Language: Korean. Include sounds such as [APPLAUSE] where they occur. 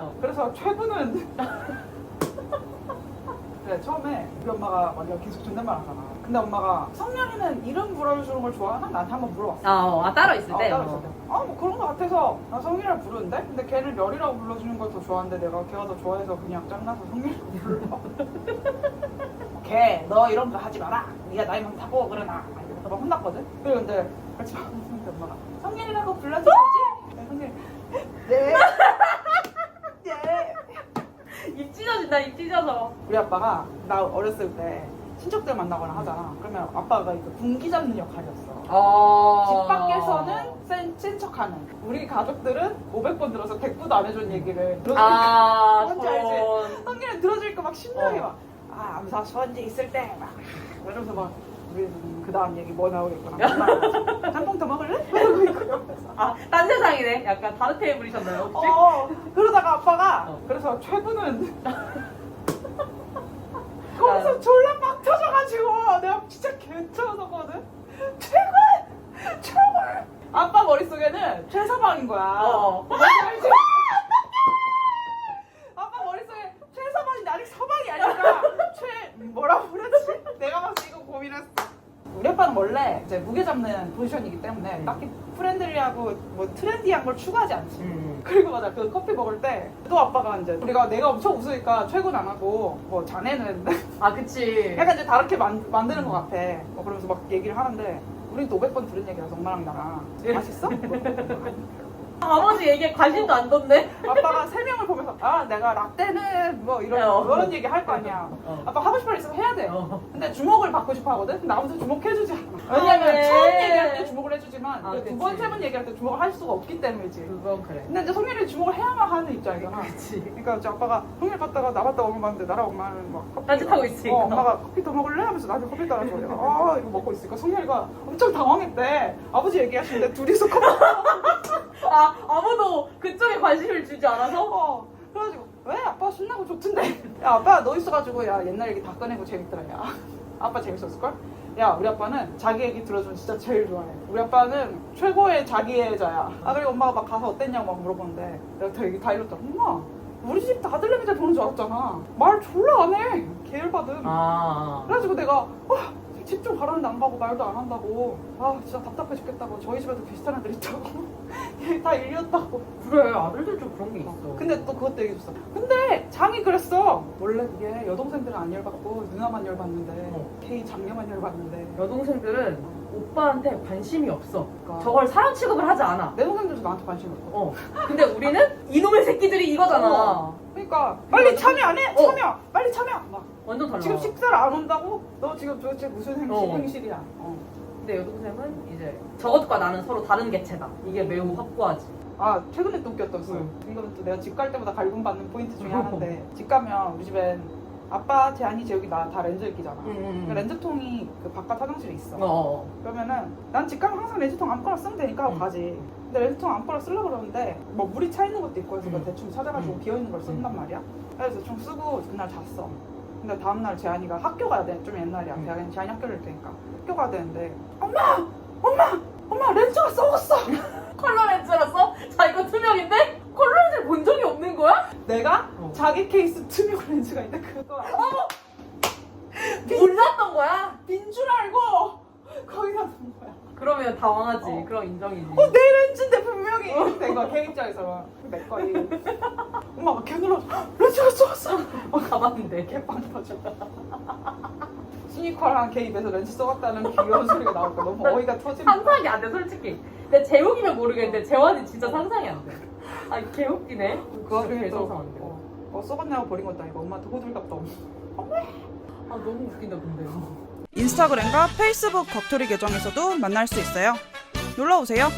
어. 그래서 최고는 [LAUGHS] 그래 처음에 우리 엄마가 막 내가 계속 존댓말 하잖아 근데 엄마가 성년이는 이름 불러주는 걸 좋아하나? 나한테 한번 물어봤어 아, 어, 아 따로 있을 어, 때. 따로 어. 있을 때. 아, 뭐 그런 거 같아서 나 성이라고 부르는데? 근데 걔를 멸이라고 불러주는 걸 더 좋아하는데 내가 걔가 더 좋아해서 그냥 짱나서 성이라고 불러. 걔, 너 이런 거 하지 마라. 네가 나이 많다고 그러나. 막 혼났거든? 그리고 근데 같이 막 엄마가 성일이라고 불러주지? 네, 성일. 네. 네. 입 찢어진다, 입 찢어져. 우리 아빠가 나 어렸을 때 친척들 만나거나 하잖아. 그러면 아빠가 이제 군기 잡는 역할이었어. 어. 집 밖에서는 센, 센 척하는 우리 가족들은 500번 들어서 대꾸도 안 해준 얘기를 들어주니까 아, 뭔지 알지? 성기는 들어주니까 막 신나게 어. 막 아 암사 수원지 있을 때 막 이러면서 막 우리는 그 다음 얘기 뭐 나오겠구나 짬뽕 더 먹을래? 이러고 있고 옆에서 아, 딴 세상이네. 약간 다른 테이블이셨나요, 혹시? 어 그러다가 아빠가 어. 그래서 거기서 졸라 빡 터져가지고 내가 진짜 개쳐졌거든 최고! 최고! 아빠 머릿속에는 최서방인 거야 어. 뭔지 알지? 아빠는 원래 이제 무게 잡는 포지션이기 때문에 음. 딱히 프렌들리하고 뭐 트렌디한 걸 추구하지 않지 음. 그리고 맞아 그 커피 먹을 때 또 아빠가 이제 우리가 내가 엄청 웃으니까 최고는 안 하고 뭐 자네는 아, 그치. [LAUGHS] 약간 이제 다르게 만, 만드는 것 같아 뭐 그러면서 막 얘기를 하는데 우린 또 500번 들은 얘기라서 엄마랑 나랑 예. 맛있어? [LAUGHS] 아버지 얘기에 관심도 안 뒀네. 아빠가 세 명을 아 내가 라떼는 뭐 이런 어. 그런 얘기 할 거 아니야 어. 아빠 하고 싶은 말 있으면 해야 돼 어. 근데 주목을 받고 싶어 하거든 근데 아무튼 주목해주지 않아 왜냐면 아, 왜? 처음 얘기할 때 주목을 해주지만 아, 그 두. 번, 세 번 얘기할 때 주목을 할 수가 없기 때문이지 그건 그래. 근데 이제 성렬이 주목을 해야만 하는 입장이잖아 그치. 그러니까 이제 아빠가 성렬 봤다가 나 봤다가 엄마 봤는데 나랑 엄마는 막 커피 딴짓하고 있으니까. 어, 엄마가 커피 더 먹을래? 하면서 나한테 커피 따라줘 내가 아 이거 먹고 있으니까 성렬이가 엄청 당황했대 아버지 얘기하시는데 둘이서 커피 [LAUGHS] 아, 아무도 그쪽에 관심을 주지 않아서? 어 그래가지고 왜 아빠 신나고 좋던데? 야 아빠 너 있어가지고 야 옛날 얘기 다 꺼내고 재밌더라 야. [LAUGHS] 아빠 재밌었을걸? 야 우리 아빠는 자기 얘기 들어주면 진짜 제일 좋아해. 우리 아빠는 최고의 자기애자야. 아 그리고 엄마가 막 가서 어땠냐고 막 물어보는데 내가 다 얘기 다 이랬잖아 엄마 우리 집다 아들내미들 보는 줄 알았잖아. 말 졸라 안해. 계열받음. 아. 그래가지고 내가 집 좀 가라는데 안 가고 말도 안 한다고 아 진짜 답답해 죽겠다고 저희 집에도 비슷한 애들 있다고 얘 [LAUGHS] 다 일렸다고 그래, 아들들 좀 그런 게 있어. 근데 또 그것도 얘기해줬어 근데 장이 그랬어 원래 그게 여동생들은 안 열받고 누나만 열받는데 어. K 장녀만 열받는데 여동생들은 오빠한테 관심이 없어. 그러니까 저걸 사람 취급을 하지 않아. 내 동생들도 나한테 관심 없고 어. 근데 우리는 이놈의 새끼들이 이거잖아. 어. 그러니까 빨리 참여 안 해? 어. 참여 빨리 참여 막 완전 달라. 지금 식사를 안 온다고? 너 지금 도대체 무슨 행실, 어. 행실이야 어. 근데 여동생은 이제 저것과 나는 서로 다른 개체다. 이게 매우 확고하지. 아 최근에 또 응. 이거는 또 내가 집 갈 때마다 갈굼받는 포인트 중에 어. 하나인데 [LAUGHS] 집 가면 우리 집엔 아빠, 재한이, 재욱이 나 다 렌즈를 끼잖아 응, 그 렌즈통이 그 바깥 화장실에 있어 어. 그러면은 난 집 가면 항상 렌즈통 아무거나 쓰면 되니까 하고 응. 가지 근데 렌즈통 아무거나 쓰려고 그러는데 뭐 물이 차 있는 것도 있고 해서 응. 대충 찾아가지고 응. 비어 있는 걸 쓴단 말이야 그래서 대충 쓰고 그날 잤어 근데 다음날 재한이가 학교 가야 돼 좀 옛날이야 응. 대학엔 재한이 학교를 갈 테니까 학교 가야 되는데 엄마! 엄마! 엄마 렌즈가 썩었어 [LAUGHS] 컬러 렌즈라서? 자 이거 투명인데? 컬러 렌즈 본 적이 없는 거야? 내가 어. 자기 케이스 투명 렌즈가 있는데 그거 몰랐던 거야? 빈 줄 알고 거기다 놓은 거야 그러면 당황하지. 어. 그럼 인정이지. 어, 내 렌즈인데 분명히 내가 걔 입장에서 내 거이 엄마가 걔 눌러 렌즈가 썩었어 어, 가봤는데. 개빵 터져 시니컬한 걔 입에서 렌즈 썩었다는 귀여운 소리가 나올까 너무 어이가 터지는 거야 상상이 안 돼, 솔직히. 근데 제목이면 모르겠는데 재환이 진짜 상상이 안 돼. 아, 개웃기네. 그 와중에 또 상상 안 돼. 어, 어, 썩었냐고 버린 것도 아니고 엄마한테 호들갑도 없고 아, 너무 웃긴다, 근데. 인스타그램과 페이스북 겉토리 계정에서도 만날 수 있어요 놀러 오세요